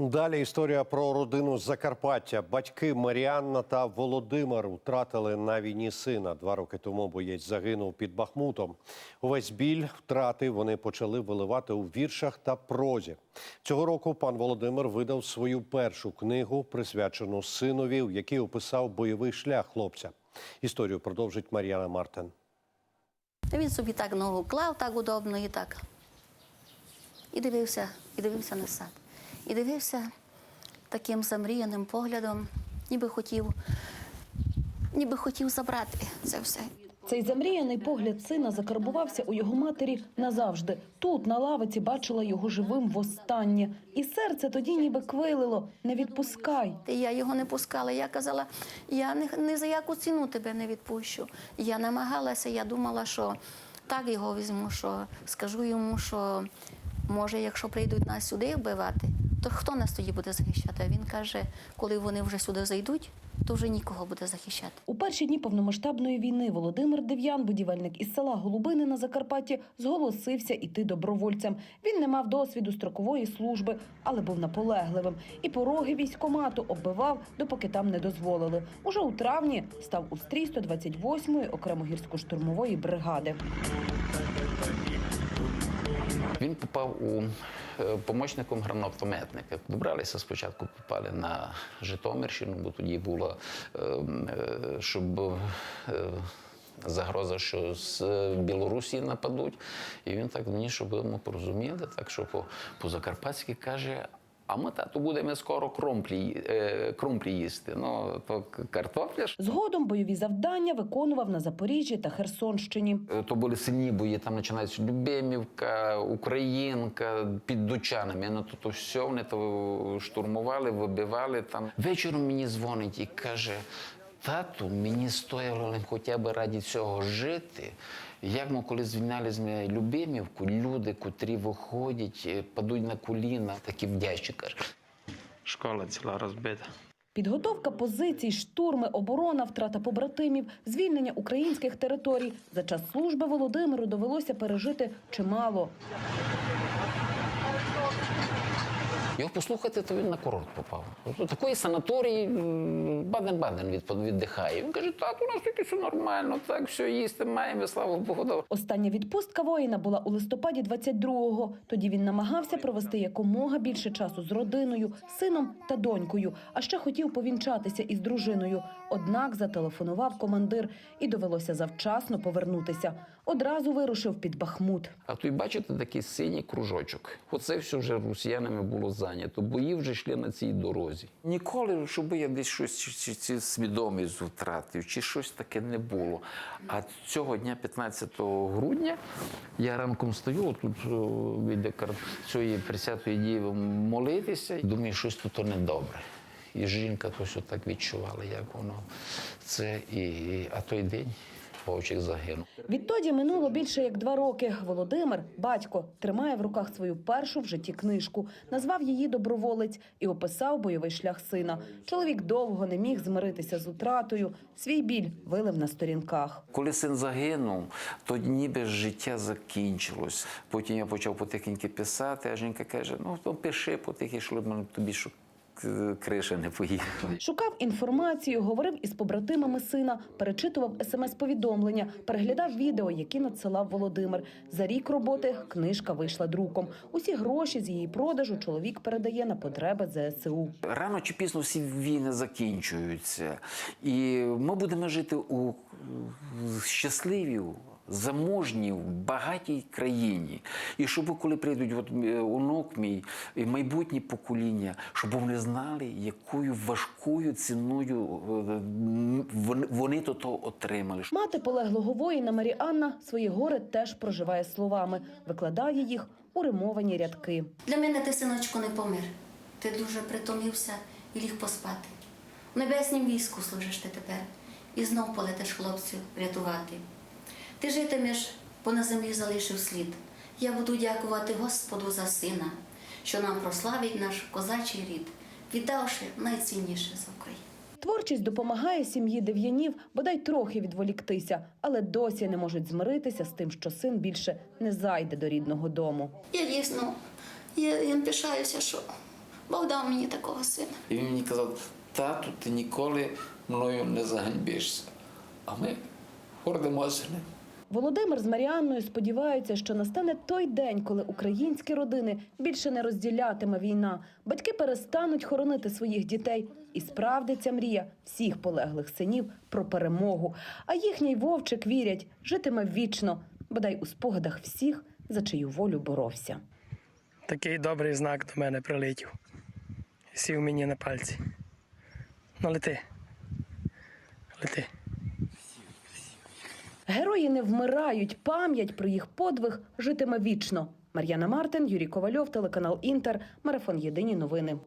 Далі історія про родину Закарпаття. Батьки Маріанна та Володимир втратили на війні сина. Два роки тому боєць загинув під Бахмутом. Увесь біль втрати вони почали виливати у віршах та прозі. Цього року пан Володимир видав свою першу книгу, присвячену синові, в якій описав бойовий шлях хлопця. Історію продовжить Мар'яна Мартин. Він собі так ногу клав так удобно і так. І дивився, і дивився на сад. І дивився таким замріяним поглядом, ніби хотів, ніби хотів забрати це все. Цей замріяний погляд сина закарбувався у його матері назавжди. Тут, на лавиці, бачила його живим востаннє. І серце тоді ніби квилило. Не відпускай. Я його не пускала. Я казала, я не, не за яку ціну тебе не відпущу. Я намагалася, я думала, що так його візьму, що скажу йому, що може, якщо прийдуть нас сюди вбивати, то хто нас тоді буде захищати? А він каже, коли вони вже сюди зайдуть, то вже нікого буде захищати. У перші дні повномасштабної війни Володимир Дев'ян, будівельник із села Голубини на Закарпатті, зголосився іти добровольцем. Він не мав досвіду строкової служби, але був наполегливим. І пороги військомату оббивав, допоки там не дозволили. Уже у травні став у стрій 128-ї окремо гірсько-штурмової бригади. Він попав у помічником гранатометника. Добралися спочатку, попали на Житомирщину, бо тоді була е, е, щоб е, загроза, що з Білорусі нападуть. І він так мені, щоб ми порозуміли, так що по, по Закарпатськи каже. А ми тату будемо скоро кромплі, е, кромплі їсти. Ну то картопля ж. Згодом бойові завдання виконував на Запоріжжі та Херсонщині. Е, То були сильні бої, там починається Любемівка, Українка, під Дучанами. Ну то, то все вони то штурмували, вибивали там. Вечором мені дзвонить і каже: тату, мені стояло хоча б раді цього жити. Як ми коли звільняли з мене Любемівку, люди, котрі виходять, е, падуть на коліна, такі вдячні кажуть. Школа ціла розбита. Підготовка позицій, штурми, оборона, втрата побратимів, звільнення українських територій. За час служби Володимиру довелося пережити чимало. Його послухати, то він на курорт попав. Тобто такої санаторії Баден-Баден від, віддихає. Він каже, так, у нас тут все нормально, так, все їсти маємо, слава Богу. Остання відпустка воїна була у листопаді 22-го. Тоді він намагався провести якомога більше часу з родиною, сином та донькою. А ще хотів повінчатися із дружиною. Однак зателефонував командир і довелося завчасно повернутися. Одразу вирушив під Бахмут. А тут бачите такий синій кружочок. Оце все вже росіянами було зайнято. Бої вже йшли на цій дорозі. Ніколи, щоб я десь щось чи, чи, свідомість втратив, чи щось таке не було. А цього дня, 15 грудня, я ранком стою, тут біля кар- цієї присятої діви молитися, і думаю, щось тут недобре. І жінка то все так відчувала, як воно це. І, а той день Вовчик загинув. Відтоді минуло більше як два роки. Володимир, батько, тримає в руках свою першу в житті книжку, назвав її доброволець і описав бойовий шлях сина. Чоловік довго не міг змиритися з утратою. Свій біль вилив на сторінках. Коли син загинув, то ніби життя закінчилось. Потім я почав потихеньки писати, а жінка каже: ну то пиши потихи, щоб тобі що к- криша не поїхала. Шукав інформацію, говорив із побратимами сина, перечитував смс-повідомлення, переглядав відео, які надсилав Володимир. За рік роботи книжка вийшла друком. Усі гроші з її продажу чоловік передає на потреби ЗСУ. Рано чи пізно всі війни закінчуються, і ми будемо жити у щасливій, заможній, багатій країні. І щоб коли прийдуть от, е, онук мій і майбутнє покоління, щоб вони знали, якою важкою ціною е, вони, вони то, то отримали. Мати полеглого воїна Маріанна свої гори теж проживає словами, викладає їх у римовані рядки. Для мене ти, синочку, не помер. Ти дуже притомився і ліг поспати. В небеснім війську служиш ти тепер і знов полетиш хлопців рятувати. Ти житимеш, бо на землі залишив слід. Я буду дякувати Господу за сина, що нам прославить наш козачий рід, віддавши найцінніше за Україну. Творчість допомагає сім'ї дев'янів бодай трохи відволіктися, але досі не можуть змиритися з тим, що син більше не зайде до рідного дому. Я дійсно я, я пишаюся, що Бог дав мені такого сина. І він мені казав, тату, ти ніколи мною не заганьбишся. А ми гордимося ним. Володимир з Маріанною сподіваються, що настане той день, коли українські родини більше не розділятиме війна. Батьки перестануть хоронити своїх дітей, і справдиться мрія всіх полеглих синів про перемогу. А їхній вовчик вірять, житиме вічно, бодай у спогадах всіх, за чию волю боровся. Такий добрий знак до мене прилетів. Сів мені на пальці. Ну, лети. Лети. Герої не вмирають, пам'ять про їх подвиг житиме вічно. Мар'яна Мартин, Юрій Ковальов, телеканал Інтер, марафон Єдині новини.